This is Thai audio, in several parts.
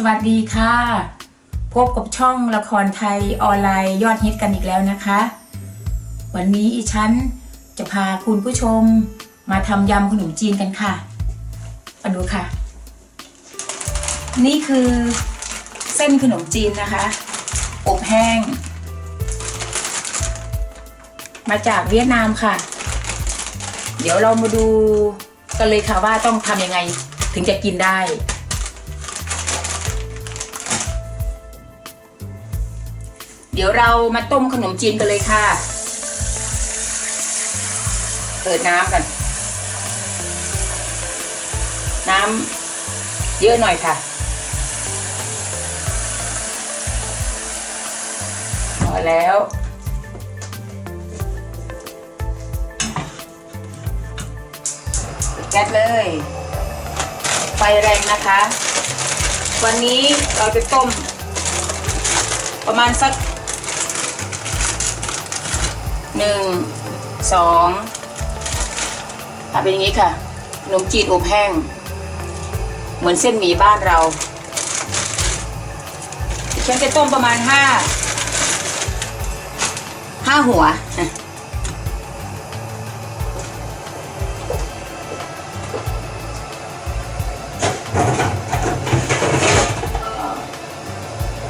สวัสดีค่ะ พบกับช่องละครไทยออนไลน์ยอดฮิตกันอีกแล้วนะคะ วันนี้อีฉันจะพาคุณผู้ชมมาทำยำขนมจีนกันค่ะมาดูค่ะ นี่คือเส้นขนมจีนนะคะ อบแห้ง มาจากเวียดนามค่ะ เดี๋ยวเรามาดูกันเลยค่ะว่าต้องทำยังไงถึงจะกินได้ เดี๋ยวเรามาต้มขนมจีนกันเลยค่ะ เปิดน้ำกัน น้ำเยอะหน่อยค่ะพอแล้วแก๊สเลย ไฟแรงนะคะ วันนี้เราจะต้มประมาณสัก หนึ่งสองทำเป็นอย่างนี้ค่ะขนมจีนอบแห้ง เหมือนเส้นหมี่บ้านเราฉันจะต้มประมาณห้าห้าหัว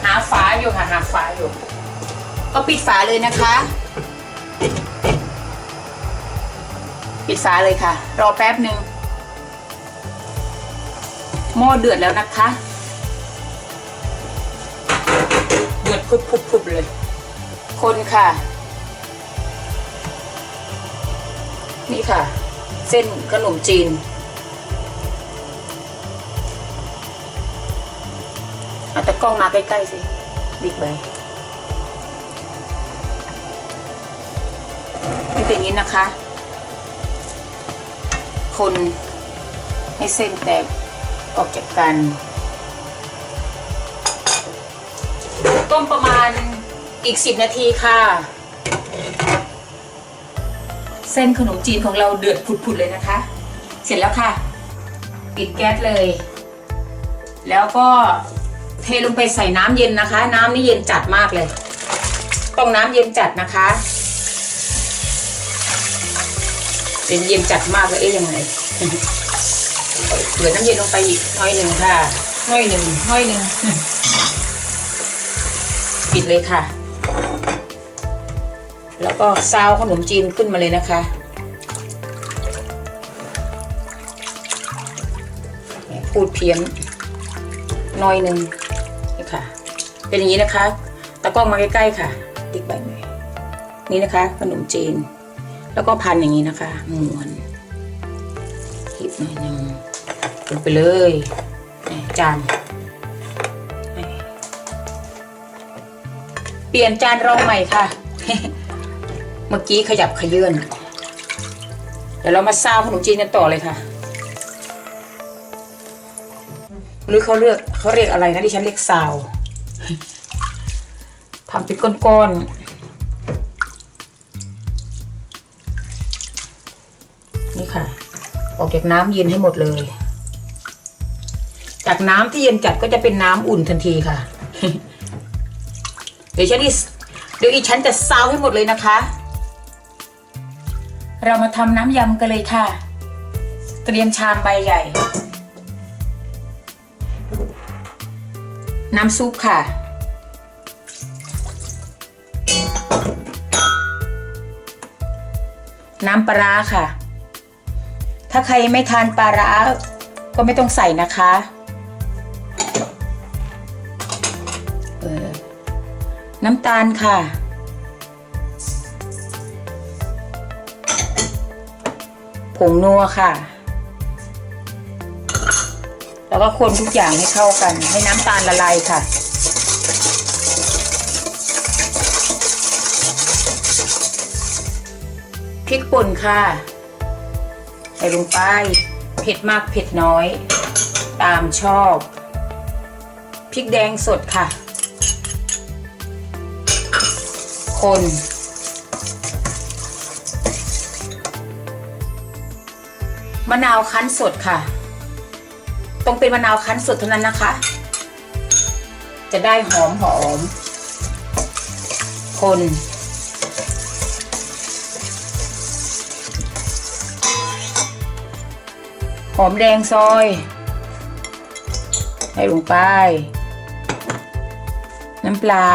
หาฝาอยู่ค่ะหาฝาอยู่ ก็ปิดฝาเลยนะคะ ปิดฝาเลยค่ะ รอแป๊บหนึ่งหม้อเดือดแล้วนะคะ เดือดพุบๆๆเลย คนค่ะ นี่ค่ะ เส้นขนมจีนเอาแต่กล้องมาใกล้ๆสิบิ๊กไปเป็นอย่างนี้นะคะ คนให้เส้นแตกออกจากกัน ต้มประมาณอีกสิบนาทีค่ะ เส้นขนมจีนของเราเดือดผุดๆเลยนะคะ เสร็จแล้วค่ะ ปิดแก๊สเลย แล้วก็เทลงไปใส่น้ำเย็นนะคะ น้ำนี่เย็นจัดมากเลย ต้องน้ำเย็นจัดนะคะ เย็นเย็นจัดมากเลยเอ๊ยยังไงเหลือน้ำเย็นลงไปอีกน้อยหนึ่งค่ะน้อยหนึ่งน้อยหนึ่งปิดเลยค่ะ แล้วก็ซาวขนมจีนขึ้นมาเลยนะคะพูดเพี้ยนน้อยหนึ่งนี่ค่ะ เป็นอย่างนี้นะคะตะกล้องมาใกล้ๆค่ะ ติ๊กใบหน่อยนี่นะคะ ขนมจีน แล้วก็พันอย่างนี้นะคะม้วนคลิปหน่อยหนึ่งลงไปเลยจานเปลี่ยนจานรองใหม่ค่ะ เมื่อกี้ขยับขยื่นเดี๋ยวเรามาซาวขนมจีนกันต่อเลยค่ะ หรือเขาเรียกเขาเรียกอะไรนะที่ฉันเรียกซาวทำเป็นก้อนๆ ออกจากน้ำเย็นให้หมดเลย จากน้ำที่เย็นจัดก็จะเป็นน้ำอุ่นทันทีค่ะ เดี๋ยวฉันนี่เดี๋ยวอีฉันจะซาวให้หมดเลยนะคะ เรามาทำน้ำยำกันเลยค่ะ เตรียมชามใบใหญ่ น้ำซุปค่ะน้ำปลาค่ะ ถ้าใครไม่ทานปลาร้าก็ไม่ต้องใส่นะคะออน้ำตาลค่ะ ผงนัวค่ะ แล้วก็คนทุกอย่างให้เข้ากัน ให้น้ำตาลละลายค่ะพริกป่นค่ะ ใส่ลงไป เผ็ดมากเผ็ดน้อย ตามชอบพริกแดงสดค่ะ คนมะนาวคั้นสดค่ะ ต้องเป็นมะนาวคั้นสดเท่านั้นนะคะ จะได้หอมหอม คน หอมแดงซอย ให้ลงไป น้ำปลา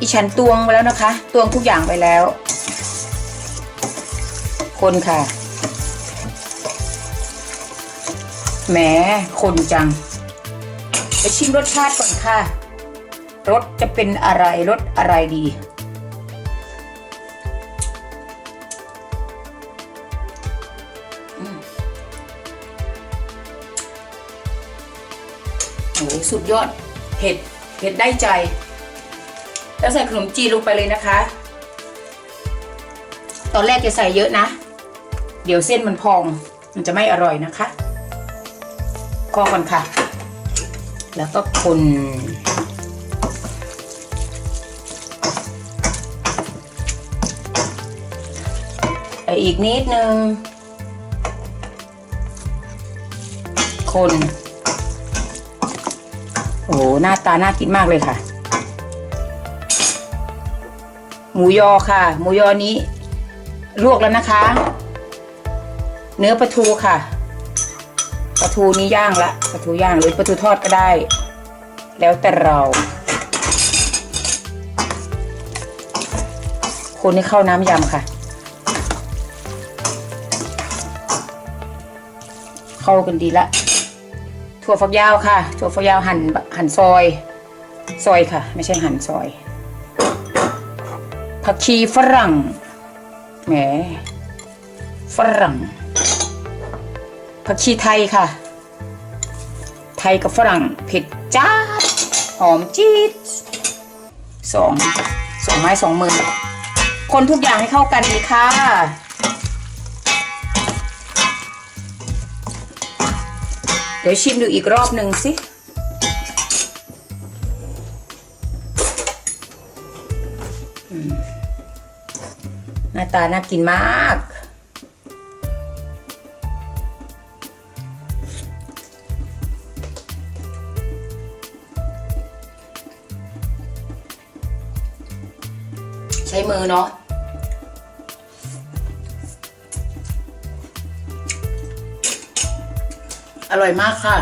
อีฉันตวงไปแล้วนะคะ ตวงทุกอย่างไปแล้ว คนค่ะ แหมคนจัง ไปชิมรสชาติก่อนค่ะ รสจะเป็นอะไร รสอะไรดี โอ้โหสุดยอดเผ็ดเผ็ดได้ใจ แล้วใส่ขนมจีนลงไปเลยนะคะ ตอนแรกจะใส่เยอะนะ เดี๋ยวเส้นมันพอง มันจะไม่อร่อยนะคะคอก่อนค่ะ แล้วก็คนอีกนิดนึง คน โอ้โหหน้าตาน่ากินมากเลยค่ะ หมูยอค่ะ หมูยอนี้ ลวกแล้วนะคะ เนื้อปลาทูค่ะปลาทูนี้ย่างละปลาทูย่างหรือปลาทูทอดก็ได้ แล้วแต่เรา คนให้เข้าน้ำยำค่ะ เข้ากันดีละ ถั่วฝักยาวค่ะ ถั่วฝักยาวหั่นหั่นซอย ซอยค่ะ ไม่ใช่หั่นซอย ผักชีฝรั่ง แหม ฝรั่ง ผักชีไทยค่ะ ไทยกับฝรั่งเผ็ดจ้าดหอมจี๊ดสองสองไม้สองมือ คนทุกอย่างให้เข้ากันดีค่ะ ดี๋ยวชิมดูอีกรอบหนึ่งสิ หน้าตาน่ากินมาก ใช้มือเนาะ อร่อยมากค่ะ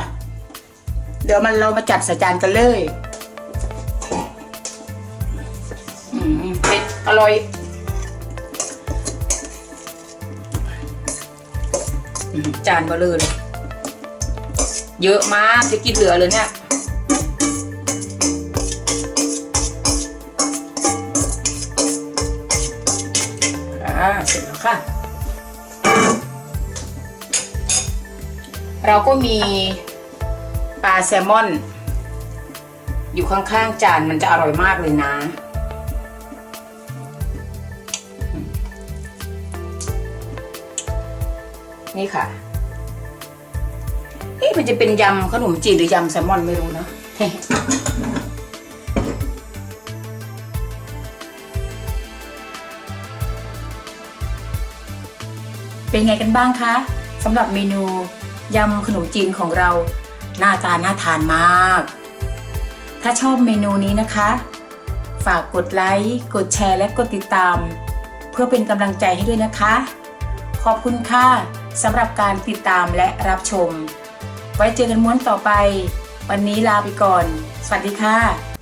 เดี๋ยวมันเรามาจัดใส่จานกันเลยอืมเผ็ดอร่อย จานเบลอเลยเยอะมากจะกินเหลือเลยเนี่ยอ่าเสร็จแล้วค่ะ เราก็มีปลาแซลมอน อยู่ข้างๆจานมันจะอร่อยมากเลยนะ นี่ค่ะเอ๊ะมันจะเป็นยำขนมจีนหรือยำแซลมอนไม่รู้นะเป็นไงกันบ้างคะสำหรับเมนู ยำขนมจีนของเราหน้าตาน่าทานมาก ถ้าชอบเมนูนี้นะคะ ฝากกดไลค์ กดแชร์และกดติดตาม เพื่อเป็นกำลังใจให้ด้วยนะคะ ขอบคุณค่ะสำหรับการติดตามและรับชม ไว้เจอกันม้วนต่อไป วันนี้ลาไปก่อน สวัสดีค่ะ